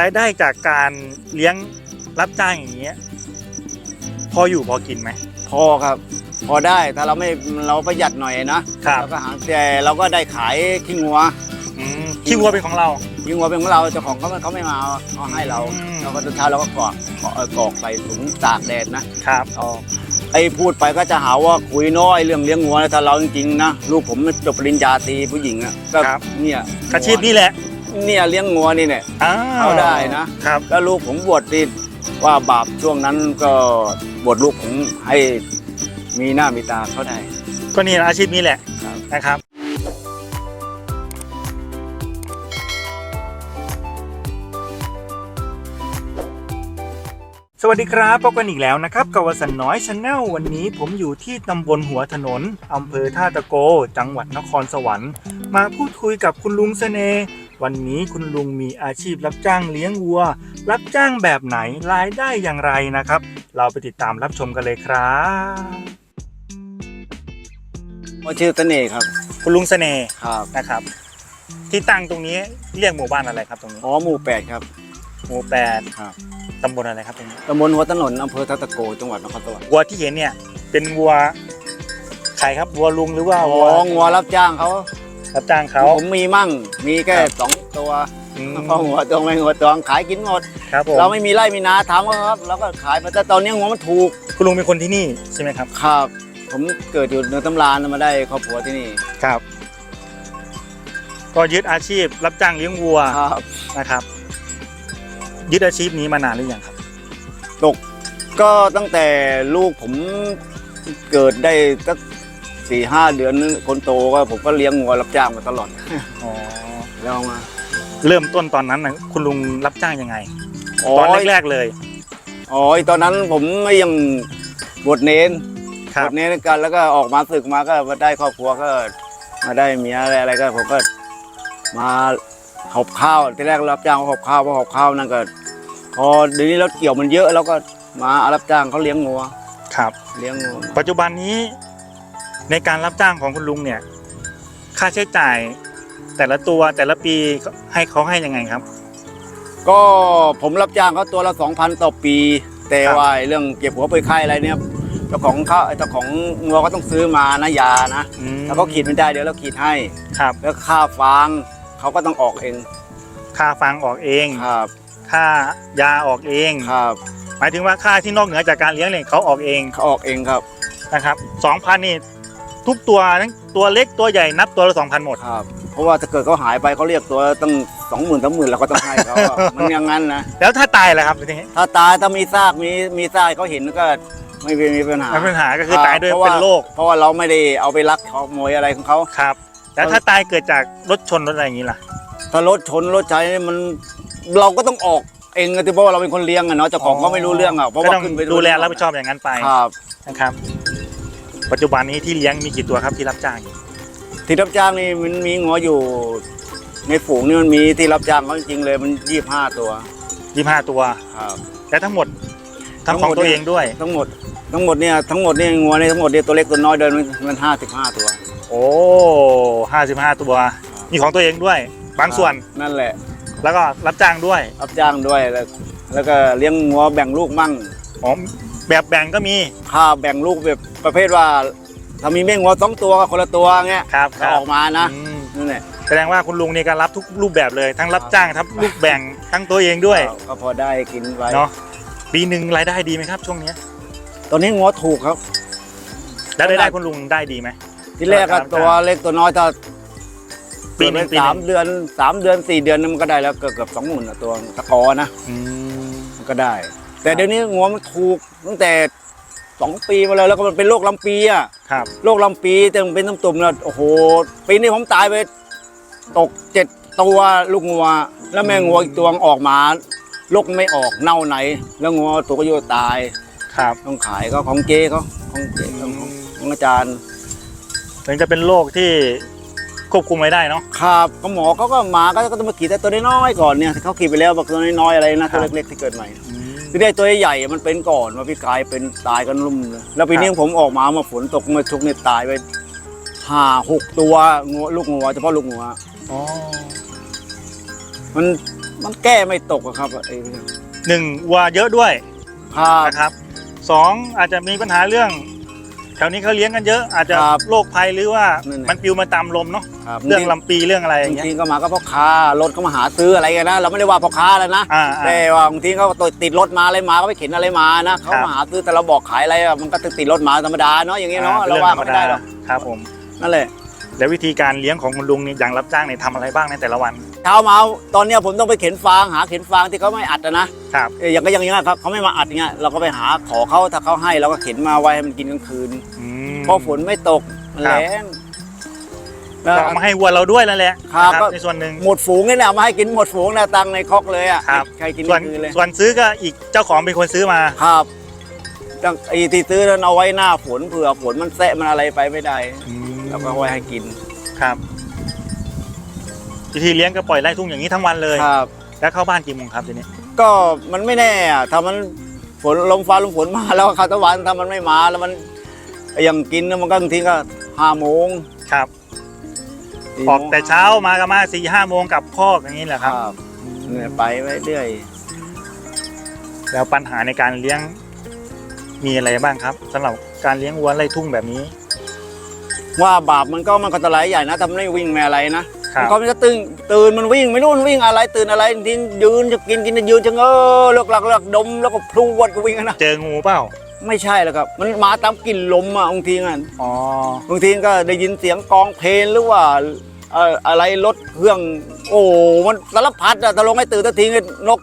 รายได้จากการเลี้ยงรับจ้างอย่างเงี้ยพออยู่พอกินไหม พอครับ พอได้ถ้าเราไม่เราประหยัดหน่อยนะครับเราก็หาแต่เราก็ได้ขายขี้งัวอืมขี้วัวเป็นของเรา ขี้งัวเป็นของเราเจ้าของเขาเขาไม่มาเอาเขาให้เรา อืม เราก็ตอนเช้าเราก็กรอกกรอกเอ่อกรอกใส่ถุงตากแดดนะครับ เอาไอ้พูดไปก็จะหาว่าคุยน้อยเรื่องเลี้ยงงัวนะถ้าเราจริงๆนะลูกผมจบปริญญาตรีผู้หญิงอะก็ครับ เนี่ยอาชีพนี้แหละ เนี่ยเลี้ยงงัวนี่เนี่ยอ้าวเอาได้นะครับ แล้วลูกผมบวชนี่ว่าบาปช่วงนั้นก็บวชลูกผมให้มีหน้ามีตาเขาได้ ก็นี่แหละอาชีพนี้แหละครับ นะครับ สวัสดีครับพบกันอีกแล้วนะครับกับวสันต์น้อยชาแนลวันนี้ผมอยู่ที่ตำบลหัวถนนอำเภอท่าตะโก จังหวัดนครสวรรค์ มาพูดคุยกับคุณลุงเสน่ห์ วันนี้คุณลุงมีอาชีพรับจ้างเลี้ยงวัว รับจ้างแบบไหนรายได้อย่างไรนะครับ เราไปติดตามรับชมกันเลยครับว่าชื่อเสน่ห์ครับ คุณลุงเสน่ห์ครับนะครับ ที่ตั้งตรงนี้เรียกหมู่บ้านอะไรครับตรงนี้อ๋อหมู่แปดครับ หมู่แปดครับตำบลอะไรครับตรงนี้ตำบลหัวถนนอำเภอทัตตะโกจังหวัดนครสวรรค์วัวที่เห็นเนี่ยเป็นวัวใครครับวัวลุงหรือว่าอ๋อวัวงัวรับจ้างเขา รับจ้างเขาผมมีมั่ง มีแค่ครับสองตัวอืมพอหัวตัวไม่หัวตัวขายกินหมด ครับผมเราไม่มีไร่มีนาทำก็ครับเราก็ขายไปแต่ตอนนี้งัวมันถูก คุณลุงเป็นคนที่นี่ใช่ไหมครับ ครับ ผมเกิดอยู่ในตำรานมาได้ครอบครัวที่นี่ ครับ ก็ยึดอาชีพรับจ้างเลี้ยงวัวครับนะครับ ยึดอาชีพนี้มานานหรือยังครับ ตก ก็ตั้งแต่ลูกผมเกิดได้สัก สี่ห้าเดือนคนโตก็ผมก็เลี้ยงงัวรับจ้างมาตลอดอ๋อแล้วมา เริ่มต้นตอนนั้นนะคุณลุงรับจ้างยังไง อ๋อ ตอนแรกๆเลยอ๋อตอนนั้นผมยังบวชเนนครับบวชเนนกันแล้วก็ออกมาศึกมาก็มาได้ครอบครัวก็ มาได้เมียอะไรอะไรก็ผมก็มาหอบข้าวที่แรกรับจ้างหอบข้าวเพราะหอบข้าวนั่นก็พอเดี๋ยวนี้รถเกี่ยวมันเยอะเราก็มารับจ้างเขาเลี้ยงงัวครับ เลี้ยงงัวปัจจุบันนี้ ในการรับจ้างของคุณลุงเนี่ย ค่าใช้จ่าย แต่ละตัวแต่ละปีให้เขาให้ยังไงครับ ก็ผมรับจ้างเขาตัวละสองพันต่อปี แต่ครับว่าเรื่องเก็บหัวไปไข้อะไรเนี่ยเจ้าของเขาเจ้าของงัวก็ต้องซื้อมานะยานะอืมแล้วเขาขีดไม่ได้เดี๋ยวเราขีดให้ ครับ แล้วค่าฟางเขาก็ต้องออกเองค่าฟางออกเอง ครับค่ายาออกเอง ครับหมายถึงว่าค่าที่นอกเหนือจากการเลี้ยงเนี่ยเขาออกเองเขาออกเองครับนะครับสองพันนี่ ทุกตัวทั้งตัวเล็กตัวใหญ่นับตัวละสองพันหมด ครับ เพราะว่าถ้าเกิดเขาหายไปเขาเรียกตัวตั้งสองหมื่นสามหมื่นเราก็ต้องให้เขาอะ มันอย่างนั้นนะ แล้วถ้าตายล่ะครับทีนี้ถ้าตายถ้ามีซากมีมีซากให้เขาเห็นก็ไม่มีมีปัญหาปัญหาก็คือตายด้วยเพราะว่าเป็นโรคเพราะว่าเราไม่ได้เอาไปลักขโมยอะไรของเขา ครับ แล้วถ้าตายเกิดจากรถชนรถอะไรอย่างนี้ล่ะ ถ้ารถชนรถใช้มันเราก็ต้องออกเองอะที่เพราะว่าเราเป็นคนเลี้ยงอะเนาะเจ้าของก็ไม่รู้เรื่องอะเพราะก็ว่าต้องขึ้นไปดูแลรับผิดชอบอย่างนั้นไปครับ นะครับ ปัจจุบันนี้ที่เลี้ยงมีกี่ตัวครับที่รับจ้างอยู่ที่รับจ้างนี่มันมีงัวอยู่ ในฝูงนี่มันมีที่รับจ้างเขาจริงๆเลยมันยี่ห้าตัวยี่ห้าตัว ครับ และทั้งหมดทั้ทำงของหมดตัวเนี่ยเองด้วย ทั้งหมดทั้งหมดเนี่ยทั้งหมดเนี่ยงัวเนี่ยทั้งหมดเนี่ยตัวเล็กตัวน้อยเดินมันมันห้าสิบห้าตัว โอ้ห้าสิบห้าตัว มีของตัวเองด้วย บางส่วนนั่นแหละ แล้วก็รับจ้างด้วย รับจ้างด้วยแล้วแล้วก็เลี้ยงงัวแบ่งลูกมั่งอ๋อ แบบแบ่งก็มีค่าแบ่งลูกแบบประเภทว่าถ้ามีแม่งัวสองตัวก็คนละตัวเงี้ยครับคถ้ารับออกมานะอืมนั่นแหละแสดงว่าคุณลุงนี่ก็รับทุกรูปแบบเลย ทั้งรับจ้างทั้งลูกแบ่งทั้งตัวเองด้วยก็ก็พอได้กินไว้เนาะปีหนึ่งรายได้ดีไหมครับ ช่วงเนี้ยตอนนี้งัวถูกครับ แล้วรายได้คุณลุงได้ดีไหม ที่แรกครัก็บตัวเล็กตัวน้อยถ้าปีหนึ่งปีหนึ่ง สามเดือนสามเดือนสี่เดือนมันก็ได้แล้วเกือบเกือบสองหมื่นตัวตะกอนะ อืม มันก็ได้ แต่เดี๋ยวนี้งัวมันถูก ตั้งแต่สองปีมาแล้วแล้วก็มันเป็นโรคลำปีอะครับ โรคลำปีแต่มันเป็นตุ่มๆแล้วโอ้โหปีนี้ผมตายไปตกเจ็ดตัวลูกงัว แล้วแม่งัวอีกตัวออกมาลูกไม่ออกเน่าไหน แล้วงัวตัวก็โยตายครับต้องขายก็ของเจ๊เขาของเจ๊ของของอาจารย์ถึงจะเป็นโรคที่ควบคุมไม่ได้เนาะครับก็หมอเขาก็มาก็ก็ต้องมาขีดแต่ตัวน้อยๆก่อนเนี่ยเขาขีดไปแล้วบอกตัวน้อยๆอะไรนะครัตัวบเล็กๆที่เกิดใหม่ ที่ได้ตัวใหญ่ๆมันเป็นก่อนมาพี่กายเป็นตายกันลุ่มเลยแล้วปีนี้ครับผมออกมามาฝนตกมาชุกเนี่ยตายไปห้าหกตัวงัวลูกงัวเฉพาะลูกงัวอ๋อมันมันแก้ไม่ตกอะครับไอ้หนึ่งวัวเยอะด้วยครับนะครับสองอาจจะมีปัญหาเรื่องแถวนี้เขาเลี้ยงกันเยอะอาจจะครับโรคภัยหรือว่านั่นแหละมันปลิวมาตามลมเนาะครับเรื่องลำปีเรื่องอะไรอจย่างเงี้ยริงๆก็มาก็พ่อค้ารถก็มาหาซื้ออะไรกันนะ เราไม่ได้ว่าพ่อค้าแล้วนะอ่าอ่าแต่ว่าบางทีเขาติดรถมาอะไรมาก็ไปเข็นอะไรมานะเขาครับมาหาซื้อแต่เราบอกขายอะไรอะมันก็ติดรถมาธรรมดาเนาะอย่างเงี้ยเนาะอ่เราว่าเขาไม่ได้หรอกครับผมนั่นแหละ แล้ววิธีการเลี้ยงของคุณลุงเนี่ยอย่างรับจ้างเนี่ยทำอะไรบ้างในแต่ละวันเช้ามาตอนเนี้ยผมต้องไปเข็นฟางหาเข็นฟางที่เขาไม่อัดอะนะครับ เอ้ยอย่างก็อย่างเงี้ยครับเขาไม่มาอัดอย่างเงี้ยเราก็ไปหาขอเขาถ้าเขาให้เราก็เข็นมาไว้ให้มันกินกลางคืนอืม เพราะฝนไม่ตกมันครับ แรงแล้วก็เอามาให้วัวเราด้วยนั่นแหละครับนะก็ ในส่วนหนึ่ง หมดฝูงเนี่ยนะเอามาให้กินหมดฝูงนะตังในคอกเลยอะครับ ใครกินส่วนคืนเลย ส่วนซื้อก็อีกเจ้าของเป็นคนซื้อมา ครับตั้งไอ้ที่ซื้อนั้นเอาไว้หน้าฝนเผื่อฝนมันแสะมันอะไรไปไม่ได้ อืม เราก็เอาไว้ให้กินครับ วิธีเลี้ยงก็ปล่อยไล่ทุ่งอย่างนี้ทั้งวันเลย ครับ แล้วเข้าบ้านกี่โมงครับทีนี้ ก็มันไม่แน่อะถ้ามันฝนลมฟ้าลมฝนมาแล้วคาตะวันถ้ามันไม่มาแล้วมันอย่างกินนะมันก็บางทีก็ห้าโมงครับ สี่ออกโมงแต่เช้ามาก็มาสี่ห้าโมงกลับคอกอย่างนี้แหละคครัรับบเนี่ยไปไปเรื่อย แล้วปัญหาในการเลี้ยงมีอะไรบ้างครับสำหรับการเลี้ยงวัวไล่ทุ่งแบบนี้ ว่าบาปมันก็มันก็ตะไลใหญ่นะทำไม่วิ่งไม่อะไรนะครัมันบก็มันจะตื่นตื่นมันวิ่งไม่รู้มันวิ่งอะไรตื่นอะไรทิ้งยืนจะกินกินจะยืนจะเงอเลิกหลักเลิกดมแล้วก็พลูวดก็วิ่งกันนะเจองูเปล่าไม่ใช่หรอกครับ มันมาตามกลิ่นลมอะบางทีอะอ๋อบางทีก็ได้ยินเสียงกองเพลงหรือว่าเอ่ออะไรรถเครื่อง โอ้มันสารพัดอะถ้าลงให้ตื่นตะทีนก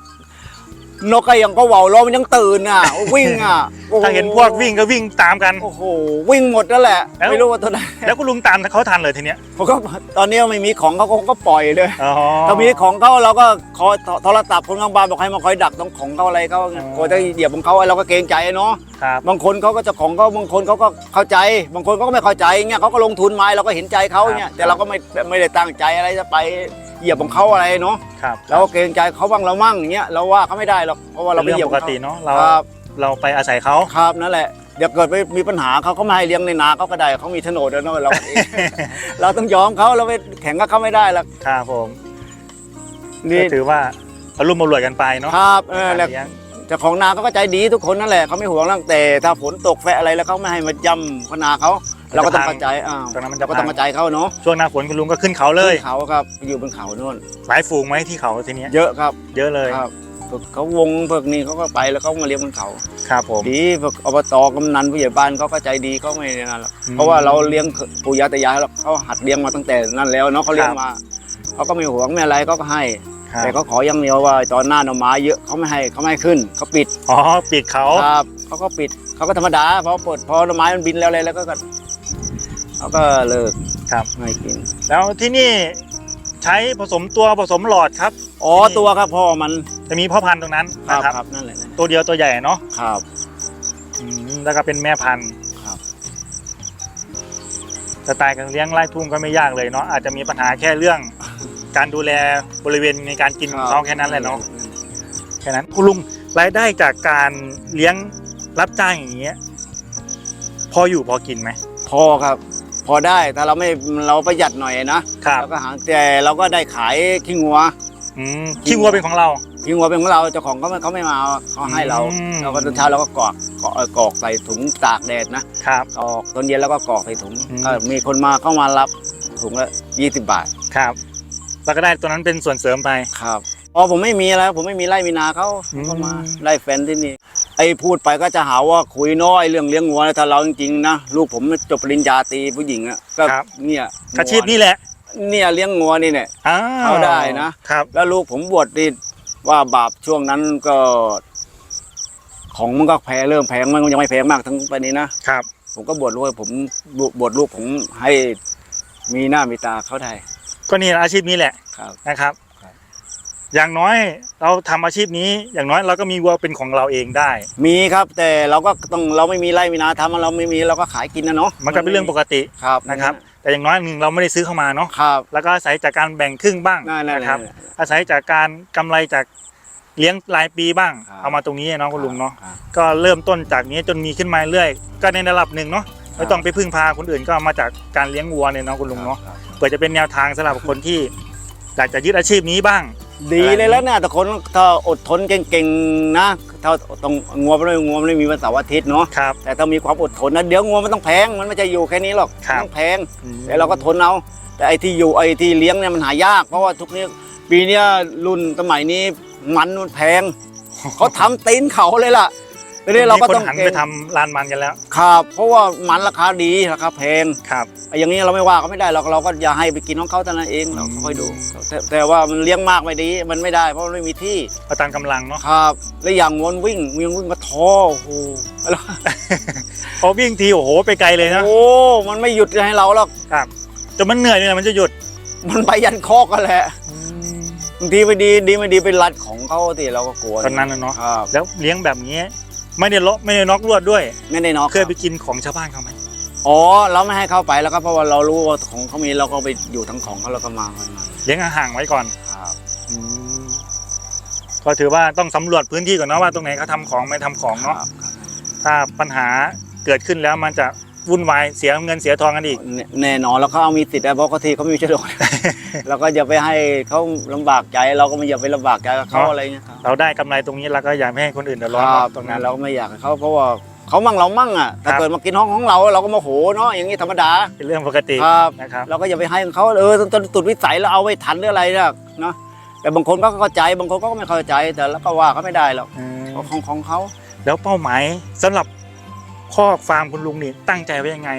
นกก็ยังก็เหว่าล้อมันยังตื่นอะ วิ่งอะโอ้โถ้าเห็นพวกวิ่งก็วิ่งตามกัน โอ้โหวิ่งหมดนั่นแหละ แล้ว ไม่รู้ว่าตัวไหนแล้วคุณลุงตามเขาทันเลยทีเนี้ยผมก็ตอนนี้ไม่มีของเขาก็ปล่อยเลยอ๋อถ้ามีของเขาเราก็คอยโทรศัพท์คนข้างบ้านบอกให้มาคอยดักตรงของเขาอะไรเขาไงกลัวจะเหยียบของเขาเราก็เกรงใจเนาะครับบางคนเขาก็เจะของเขาบางคนเขาก็เข้าใจ บางคนเขาก็ไม่เข้าใจเงี้ยเขาก็ลงทุนมาเราก็เห็นใจเขาเงี้ยแต่เราก็ไม่ไม่ได้ตั้งใจอะไรจะไปเหยียบของเขาอะไรเนาะครับเราก็เกรงใจเขาบ้างเรามั่งอย่างเงี้ยเราว่าเขาไม่ได้หรอกเพราะว่าเราเป็นไม่เรื่อเหยียงบปกติเนาะเราครับเราไปอาศัยเขาครับนั่นแหละเดี๋ยวเกิดไปมีปัญหาเขาเขาไม่ให้เลี้ยงในนาเขาก็ได้เขามีโฉนดแล้วเนาะเรา เราต้องยอมเขาเราไปแข่งกับเขาไม่ได้หรอกครับผมนี่ก็ถือว่าอารมณ์มารวยกันไปเนาะครับเออการแหละเลี้ยงเจ้าของนาเขาก็ใจดีทุกคนนั่นแหละเขาไม่ห่วงเรื่องแต่ถ้าฝนตกแฟะอะไรแล้วเขาไม่ให้มาย่ำพนาเขา เราก็ต้องเข้าใจอ้าวตรงนั้นมันเราจะก็พัต้องงเข้าใจเขาเนาะช่วงหน้าฝนคุณลุงก็ขึ้นเขาเลยขึ้นเขาครับอยู่บนเขาโน่นหลายฝูงไหมที่เขาทีเนี้ยเยอะครับ เยอะเลยครับพวกเขาวงพวกนี้เขาก็ไปแล้วเขามาเลี้ยงบนเขาครับผมดีพวกอบตกำนันผู้ใหญ่บ้านเขาก็ใจดีเขาไม่นั่นหรอกอืมเพราะว่าเราเลี้ยงปู่ย่าตายายเราเขาหัดเลี้ยงมาตั้งแต่นั่นแล้วเนาะเขาเลี้ยงครับมาเขาก็ไม่ห่วงไม่อะไรเขาก็ให้ครับแต่เขาขออย่างเดียวว่าตอนหน้าหน่อไม้เยอะเขาไม่ให้เขาไม่ให้ขึ้นเขาปิดอ๋อปิดเขาครับเขาก็ปิดเขาก็ธรรมดาพอเปิดพอหน่อไม้มันบินแล้วอะไรแล้วก็ก็ เขาก็เลิกครับไม่กิน แล้วที่นี่ใช้ผสมตัวผสมหลอดครับ อ๋อตัวครับพ่อมันจะมีพ่อพันธุ์ตรงนั้นครันะบครับครับนั่นแหละนั่นแหละตัวเดียวตัวใหญ่เนาะครับ อืมแล้วก็เป็นแม่พันธุ์ครับ สไตล์การเลี้ยงไร่ทุ่งก็ไม่ยากเลยเนาะอาจจะมีปัญหาแค่เรื่องการดูแลบริเวณในการกินของเขาแค่นั้นแหละเนาะ แค่นั้นคุณลุงรายได้จากการเลี้ยงรับจ้างอย่างเงี้ยพออยู่พอกินไหม พอครับ พอได้ถ้าเราไม่เราประหยัดหน่อยนะครับ เราก็หาแต่เราก็ได้ขายขี้งัวอืมขี้วัวเป็นของเรา ขี้งัวเป็นของเราเจ้าของเขาไม่เขาไม่มาเขาให้เราอืม เราก็ตอนเช้าเราก็กรอกกรอกเอ่อกรอกใส่ถุงตากแดดนะครับ กรอกตอนเย็นแล้วก็กรอกใส่ถุงอืม ก็มีคนมาเข้ามารับถุงละยี่สิบบาทครับ แล้วก็ได้ตัวนั้นเป็นส่วนเสริมไป ครับอ๋อผมไม่มีแล้วผมไม่มีไร่มีนาเขาอืม เขามาไร่แฟนที่นี่ ไอ้พูดไปก็จะหาว่าคุยน้อยเรื่องเลี้ยงงัวนะถ้าเราจริงๆนะลูกผมจบปริญญาตรีผู้หญิงอะก็ครับ เนี่ยอาชีพนี้แหละเนี่ยเลี้ยงงัวนี่เนี่ย อ้าวเข้าได้นะ ครับ แล้วลูกผมบวชนี่ว่าบาปช่วงนั้นก็ ของมันก็แพงเริ่มแพงมันยังไม่แพงมากทั้งไปนี้นะครับ ผมก็บวชลูกให้ผมบวชลูกผมให้มีหน้ามีตาเขาได้ก็นี่แหละอาชีพนี้แหละครับ นะครับครับ อย่างน้อยเราทำอาชีพนี้ อย่างน้อยเราก็มีวัวเป็นของเราเองได้ มีครับ แต่เราก็ต้องเราไม่มีไร่มีนาทำเราไม่มีเราก็ขายกินนะเนาะมันก็เป็นเรื่องปกติครับนะครับ แต่อย่างน้อยหนึ่งเราไม่ได้ซื้อเข้ามาเนาะครับแล้วก็อาศัยจากการแบ่งครึ่งบ้างนั่นแหละ นะครับ อาศัยจากการกำไรจากเลี้ยงรายปีบ้าง ครับ เอามาตรงนี้เนาะคุณลุงเนาะครับ ก็เริ่มต้นจากนี้จนมีขึ้นมาเรื่อยก็ในระดับหนึ่งเนาะไม่ต้องไปพึ่งพาคนอื่นก็มาจากการเลี้ยงวัวเนี่ยเนาะคุณลุงเนาะครับเปิดจะเป็นแนวทางสำหรับคนที่อยากจะยึดอาชีพนี้บ้าง ดีเลยแล้วเนี่ยแต่คนถ้าอดทนเก่งๆนะถ้าต้องงัวไม่งัวไม่มีวันเสาร์อาทิตย์เนาะครับแต่ถ้ามีความอดทนนะเดี๋ยวงัวมันต้องแพงมันไม่ใช่อยู่แค่นี้หรอกครับมันต้องแพงแต่เราก็ทนเอาแต่ไอ้ที่อยู่ไอ้ที่เลี้ยงเนี่ยมันหายาก เพราะว่าทุกนี้ปีเนี้ยรุ่นสมัยนี้มันมันแพงเขาทำตีนเขาเลยล่ะ ทีนี้เราก็ต้องมีคนหันเก่ไปงทำลานมันกันแล้ว ครับเพราะว่ามันราคาดีราคาแพงครับ ไอ้อย่างนี้เราไม่ว่าก็ไม่ได้เราเราก็อย่าให้ไปกินของเขาเท่านั้นเองเราก็ค่อยดูอืมแต่แต่ว่ามันเลี้ยงมากไม่ดีมันไม่ได้ เพราะมันไม่มีที่ประตามกำลังเนาะครับและอย่างวนวิ่งวิ่งวิ่งมาท้อโอ้โหแล้วพอวิ่งทีโอ้โหไปไกลเลยนะโอ้มันไม่หยุดให้เราหรอกครับจนมันเหนื่อยเนี่ยมันจะหยุดมันไปยันคอกกันแหละบางทีไม่ดีดีไม่ดีไปรัดของเขาที่เราก็กลัวตอนนั้นนะเนาะครับแล้วเลี้ยงแบบนี้ ไม่ได้เลาะไม่ได้น็อกลวดด้วย ไม่ได้นอกเคยไปกินของชาวบ้านเขาไหมอ๋อเราไม่ให้เข้าไปแล้วก็เพราะว่าเรารู้ว่าของเขามีเราก็ไปอยู่ทั้งของเขาเราก็มามามาเลี้ยงห่างๆไว้ก่อนครับก็ถือว่าต้องสำรวจพื้นที่ก่อนเนาะว่าตรงไหนเขาทำของไม่ทำของครัเนาะบถ้าปัญหาเกิดขึ้นแล้วมันจะ วุ่นวายเสียเงินเสียทองกันอีก แน่แน่นอนแล้วเขาเอามีสิทธิ์ได้เพราะเขาทีเขาไม่มีโฉนด เราก็อย่าไปให้เขาลำบากใจเราก็ไม่อย่าไปลำบากใจกับเขาเนาะอะไรเงี้ยครับเราได้กำไรตรงนี้เราก็อย่าไม่ให้คนอื่นเดือดร้อนครับตรงนั้นเราก็ไม่อยากให้เขาเพราะว่าเขามั่งเรามั่งอะถ้าครับเกิดมากินห้องของเราเราก็โมาโหเนาะอย่างนี้ธรรมดาเป็นเรื่องปกติครับนะครับเราก็อย่าไปให้เขาเออจนตุดวิสัยแล้วเอาไว้ทันหรืออะไรเนี่ยเนาะแต่บางคนก็เข้าใจบางคนก็ไม่เข้าใจแต่แล้วก็ว่าเขาไม่ได้หรอกอืมของของของเขาแล้วเป้าหมายสำหรับ คอกฟาร์มคุณลุงนี่ตั้งใจไว้ยังไง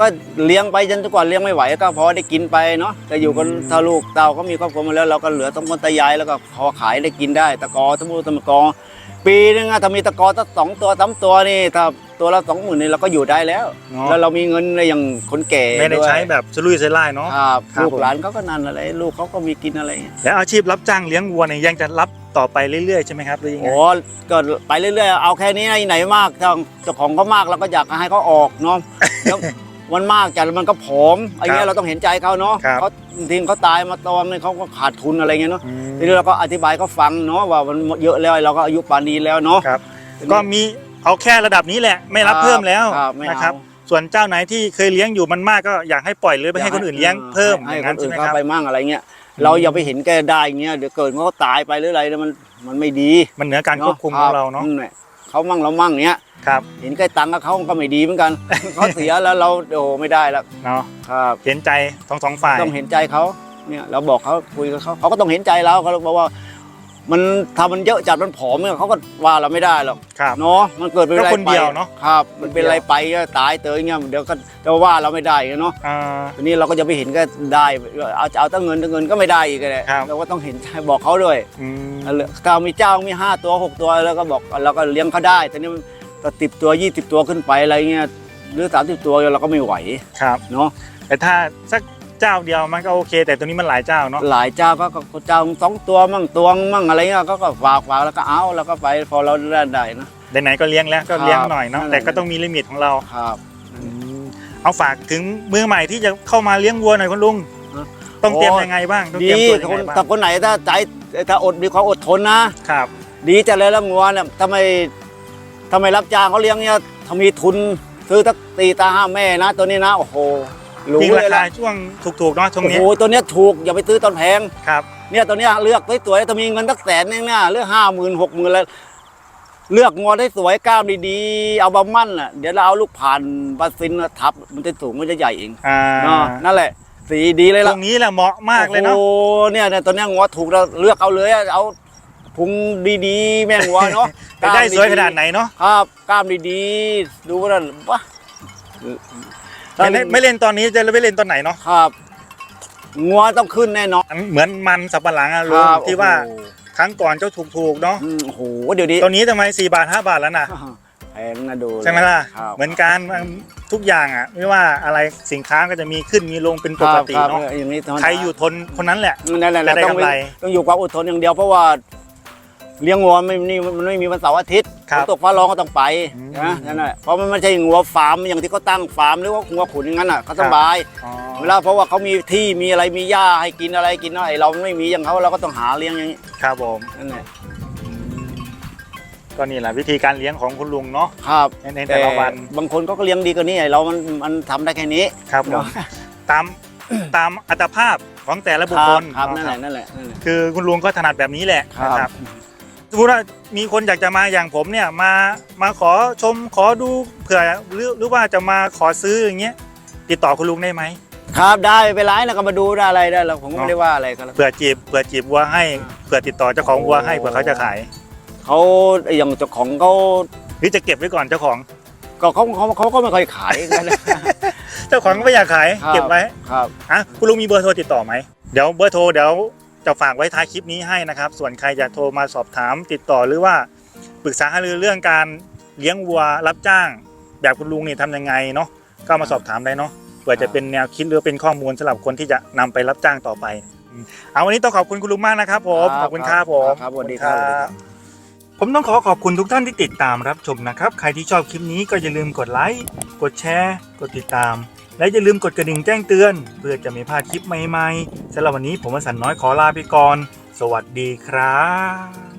ก็เลี้ยงไปจนทุกวันเลี้ยงไม่ไหว ก็พอได้กินไปเนาะแต่อยู่กันอืมถ้าลูกเต่าก็มีครอบครัวมาแล้วเราก็เหลือต้องคนตายายแล้วก็พอขายได้กินได้ ตะกอตะมูตะมกอ ปีนึงอะถ้ามีตะกอตั้งสองตัวสามตัวนี่ถ้าตัวละสองหมื่นนี่เราก็อยู่ได้แล้ว เนาะแล้วเรามีเงินในอย่างคนแก่ไม่ได้วยใช้แบบสลุยสลายเนาะ ครับครับลูกผม หลานเขาก็นั่นอะไร ลูกเขาก็มีกินอะไรแล้วอาชีพรับจ้างเลี้ยงวัวเนี่ยยังจะรับต่อไปเรื่อยๆใช่ไหมครับหรือยังไง โอ้ก็ไปเรื่อยๆเอาแค่นี้นะไหนมากทางเจ้าของเขามากเราก็อยากให้เขาออกเนาะแล้ว มันมากจัดแล้วมันก็ผอมไอ้เงี้ยเราต้องเห็นใจเขาเนาะครับเขาทีเขาตายมาตอนนึงเขาก็ขาดทุนอะไรเงี้ยเนาะอืม ทีนี้เราก็อธิบายเขาฟังเนาะว่ามันเยอะแล้วเราก็อายุป่านนี้แล้วเนาะ ครับ ก็มีเอาแค่ระดับนี้แหละไม่รับเพิ่มแล้วครับไม่เอานะครับ ส่วนเจ้าไหนที่เคยเลี้ยงอยู่มันมากก็อยากให้ปล่อยหรือไปให้คนอื่นเลี้ยงเพิ่มอให้ย่างคนั้นนใช่อื่นไหมเขาครับ ไปมั่งอะไรเงี้ยเราอย่าไปเห็นแกได้เงี้ยเดี๋ยวเกิดเขาตายไปหรืออะไรเนี่ยมันมันไม่ดีมันเหนือการควบคุมของเราเนาะ อืมเขามั่งเรามั่งเนี้ย ครับเห็นแกตังค์กับเขาก็ไม่ดีเหมือนกัน เขาเสียแล้วเราโอ้ไม่ได้แล้วเนาะครับเห็นใจทั้งสองฝ่ายต้องเห็นใจเขาเนี่ยเราบอกเขาคุยกับเขาเขาก็ต้องเห็นใจเราเขาบอกว่า มันทำมันเยอะจัดมันผอมเนี่ยเขาก็ว่าเราไม่ได้หรอกครับเนาะมันเกิดเป็นก็อะไรคนเดียวเนอะครับ มันเป็นอะไรไปก็ตายเตยเงี้ยเดี๋ยวก็จะว่าเราไม่ได้เนาะอ่าทีนี้เราก็จะไปเห็นก็ได้เอาจะเอาตั้งเงินตั้งเงินก็ไม่ได้อีกเลยครับเราก็ต้องเห็นใจบอกเขาด้วยอืมถ้ามีเจ้ามีห้าตัวหกตัวแล้วก็บอกเราก็เลี้ยงเขาได้แต่นี่ ถ้าติดตัวยี่สิบตัวขึ้นไปอะไรเงี้ยหรือสามสิบตัวเราก็ไม่ไหวครับ เนาะแต่ถ้าสักเจ้าเดียวมันก็โอเค แต่ตัวนี้มันหลายเจ้าเนาะหลายเจ้าก็ก็เจ้าสองตัวมั่งตัวมั่งอะไรเงี้ยก็ก็ฝากฝากแล้วก็เอาแล้วก็ไปพอเราได้ได้นะ ไหนๆก็เลี้ยงแล้วก็เลี้ยงหน่อยเนาะครับแต่ก็ต้องมีลิมิตของเราครับเอาฝากถึงมือใหม่ที่จะเข้ามาเลี้ยงวัวหน่อยคุณลุงฮะต้องเตรียมโอ้ยังไงบ้างต้องดีเตรียมตัวยังคนไงบ้างถ้าคนไหนถ้าใจถ้าอดมีความอดทนนะครับ ดีจังเลยแล้วงัวเนี่ยทำไม ทำไมรับจ้างเขาเลี้ยงเนี่ยถ้ามีทุนซื้อตักตีตาห้าแม่นะ ตัวนี้นะโอ้โหรู้ทิ้งเลรายคาละช่วงถูกๆเนาะช่วงโอ้นี้โหตัวเนี้ยถูกอย่าไปซื้อตอนแพง ครับ เนี่ยตัวเนี้ยเลือกสวยๆถ้ามีเงินสักแสนนึงเนี่ยเลือกห้าหมื่นหกหมื่นแล้วเลือกงอได้สวยกล้ามดีๆเอาบะมั่นอะเดี๋ยวเราเอาลูกผ่านบาซินมาทับมันจะสูงมันจะใหญ่เองอ่าเนาะนั่นแหละ สีดีเลยตล่ะรงนี้แหละเหมาะมากเลยเนาะ โอ้โหเนี่ยเนี่ยตัวเนี้ยงอถูกเราเลือกเอาเลยอะเอา พุงดีๆ แม่งวัวเนาะจะได้สวยขนาดไหนเนาะครับกล้ามดีๆ ดูว่านั่นวะไม่เล่นไม่เล่นตอนนี้จะไปเล่นตอนไหนเนาะครับงัวต้องขึ้นแน่นอนเหมือนมันสับปะหลังอะลุงครับที่ว่าโอ้โหครั้งก่อนเจ้าถูกๆเนาะอืมโอ้โหเดี๋ยวนี้ตัวนี้ทำไม4บาท5บาทแล้วนะแพงนะดูใช่ไหมล่ะครับเหมือนกันทุกอย่างอะ ไม่ว่าอะไรสินค้าก็จะมีขึ้นมีลงเป็นปกติครับเนาะครับอย่างนี้ธมดาใครอยู่ทนคนนั้นแหละนั่นแหละจะได้ต้องกำไรต้องอยู่ความอดทนอย่างเดียวเพราะว่า เลี้ยงงัวไม่นี่มันไม่มีวันเสาร์อาทิตย์ครับ ฝนตกฟ้าร้องก็ต้องไปอืมนะนั่นแหละเพราะมันไม่ใช่งัวฟาร์มอย่างที่เขาตั้งฟาร์มหรือว่างัวขุนอย่างนั้นอะเขาสบายอ๋อเวลาเพราะว่าเขามีที่มีอะไรมีหญ้าให้กินอะไรกินเนาะไอเราไม่มีอย่างเขาเราก็ต้องหาเลี้ยงอย่างนี้ครับผมนั่นแหละก็นี่แหละวิธีการเลี้ยงของคุณลุงเนาะครับในในแต่ละวันบางคนก็เลี้ยงดีกว่านี้ไอเรามันมันทำได้แค่นี้ ครับผมตามตามอัตภาพของแต่ละบุคครัคบลครับนั่นแหละนั่นแหละนั่นแหละ คือคุณลุงก็ถนัดแบบนี้แหละครับ นะครับ สมมติว่ามีคนอยากจะมาอย่างผมเนี่ยมามาขอชมขอดูเผื่อหรือหรือว่าจะมาขอซื้ออย่างเงี้ยติดต่อคุณลุงได้ไหมครับได้ไม่เป็นไรนะก็มาดูได้อะไรได้แล้วผมก็ไม่ได้ว่าอะไรกันแล้วเผื่อจีบเผื่อจีบวัวให้เผื่อติดต่อเจ้าของวัวให้เผื่อเขาจะขายเขาอย่างเจ้าของเขาหรือจะเก็บไว้ก่อนเจ้าของ ก็เขาเขาเขาก็ไม่ค่อยขายกันนะเจ้าของก็ไม่อยากขายครับเก็บไว้ครับอะคุณลุงมีเบอร์โทรติดต่อไหมเดี๋ยวเบอร์โทรเดี๋ยว จะฝากไว้ท้ายคลิปนี้ให้นะครับ ส่วนใครอยากโทรมาสอบถามติดต่อหรือว่าปรึกษาหารือเรื่องการเลี้ยงวัวรับจ้าง แบบคุณลุงนี่ทำยังไงเนาะก็มาสอบถามได้เนาะเผื่อจะเป็นแนวคิดหรือเป็นข้อมูลสำหรับคนที่จะนำไปรับจ้างต่อไปอืมเอาวันนี้ต้องขอบคุณคุณลุงมากนะครับผมขอบคุณครับผม ครับสวัสดีครับสวัสดีครับผมต้องขอขอบคุณทุกท่านที่ติดตามรับชมนะครับ ใครที่ชอบคลิปนี้ก็อย่าลืมกดไลค์ กดแชร์ กดติดตาม และอย่าลืมกดกระดิ่งแจ้งเตือน เพื่อจะไม่พลาดคลิปใหม่ๆสำหรับวันนี้ผมวสันน้อยขอลาไปก่อน สวัสดีครับ